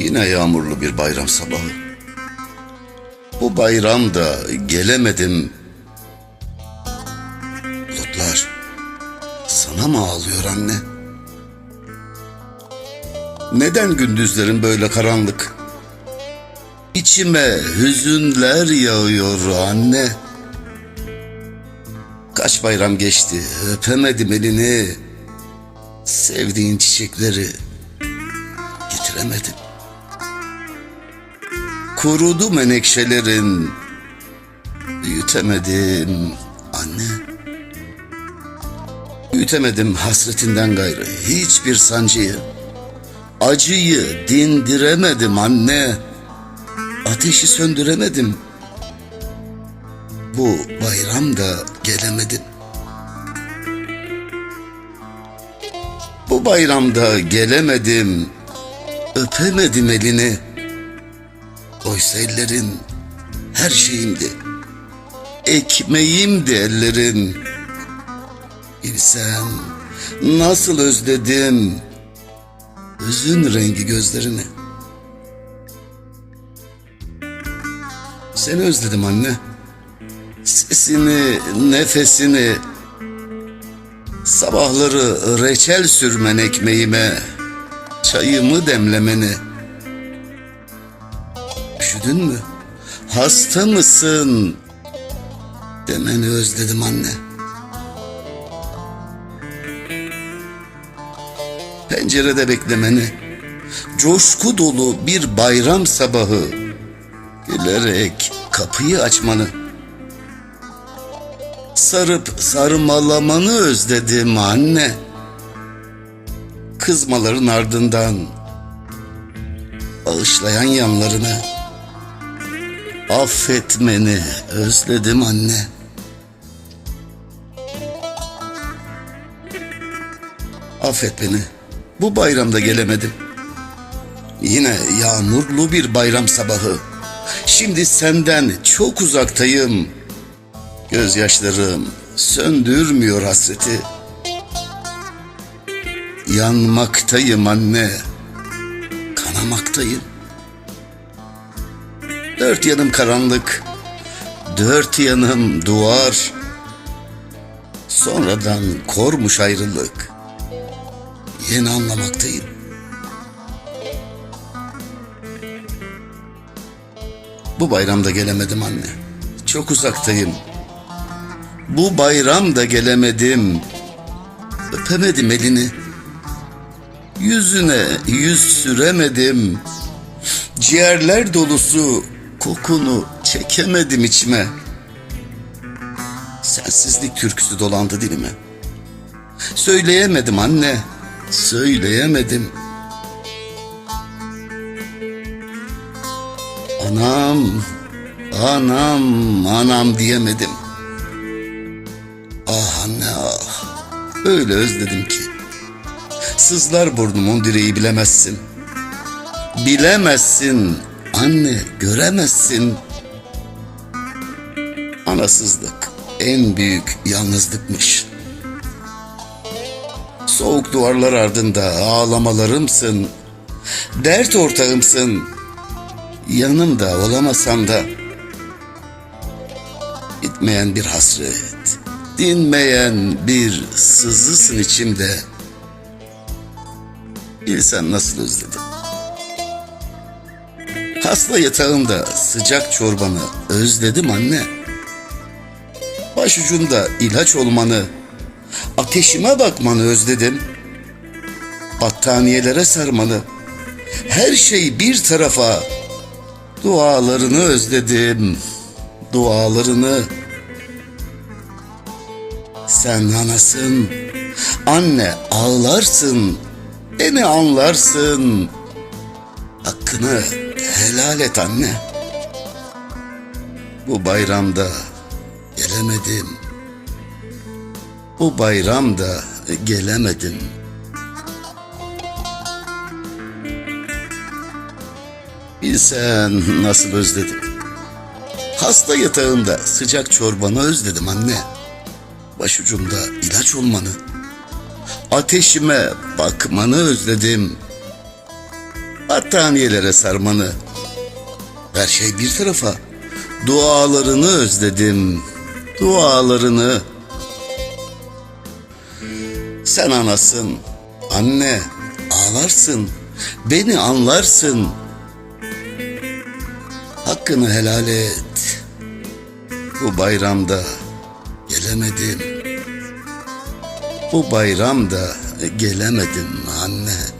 Yine yağmurlu bir bayram sabahı. Bu bayramda gelemedim. Bulutlar sana mı ağlıyor anne? Neden gündüzlerin böyle karanlık? İçime hüzünler yağıyor anne. Kaç bayram geçti, öpemedim elini. Sevdiğin çiçekleri getiremedim. Kurudu menekşelerin, büyütemedim anne. Büyütemedim hasretinden gayrı hiçbir sancıyı. Acıyı dindiremedim anne. Ateşi söndüremedim. Bu bayramda gelemedim. Bu bayramda gelemedim. Öpemedim elini. Oysa ellerin her şeyimdi. Ekmeğimdi ellerin. Bilsen nasıl özledim hüzün rengi gözlerini. Seni özledim anne. Sesini, nefesini, sabahları reçel sürmen ekmeğime, çayımı demlemeni. Üşüdün mü? Hasta mısın? Demeni özledim anne. Pencerede beklemeni, coşku dolu bir bayram sabahı, gülerek kapıyı açmanı, sarıp sarmalamanı özledim anne. Kızmaların ardından bağışlayan yanlarını, affetmeni özledim anne. Affet beni. Bu bayramda gelemedim. Yine yağmurlu bir bayram sabahı. Şimdi senden çok uzaktayım. Gözyaşlarım söndürmüyor hasreti. Yanmaktayım anne. Kanamaktayım. Dört yanım karanlık. Dört yanım duvar. Sonradan kormuş ayrılık. Yeni anlamaktayım. Bu bayramda gelemedim anne. Çok uzaktayım. Bu bayramda gelemedim. Öpemedim elini. Yüzüne yüz süremedim. Ciğerler dolusu kokunu çekemedim içime. Sensizlik türküsü dolandı dilime. Söyleyemedim anne. Söyleyemedim. Anam, anam, anam diyemedim. Ah anne ah. Öyle özledim ki. Sızlar burnumun direği bilemezsin. Bilemezsin anne göremezsin. Anasızlık en büyük yalnızlıkmış. Soğuk duvarlar ardında ağlamalarımsın. Dert ortağımsın. Yanımda olamasan da bitmeyen bir hasret, dinmeyen bir sızısın içimde. Bilsen nasıl özledim. Hasta yatağımda sıcak çorbanı özledim anne. Başucumda ilaç olmanı, ateşime bakmanı özledim. Battaniyelere sarmanı, her şey bir tarafa, dualarını özledim, dualarını. Sen anasın, anne ağlarsın, beni anlarsın. Hakkını helal et anne. Bu bayramda gelemedim. Bu bayramda gelemedim. Bilsen nasıl özledim. Hasta yatağımda sıcak çorbanı özledim anne. Başucumda ilaç olmanı. Ateşime bakmanı özledim. Battaniyelere sarmanı. Her şey bir tarafa. Dualarını özledim. Dualarını. Sen anasın. Anne ağlarsın. Beni anlarsın. Hakkını helal et. Bu bayramda gelemedim. Bu bayramda gelemedim anne.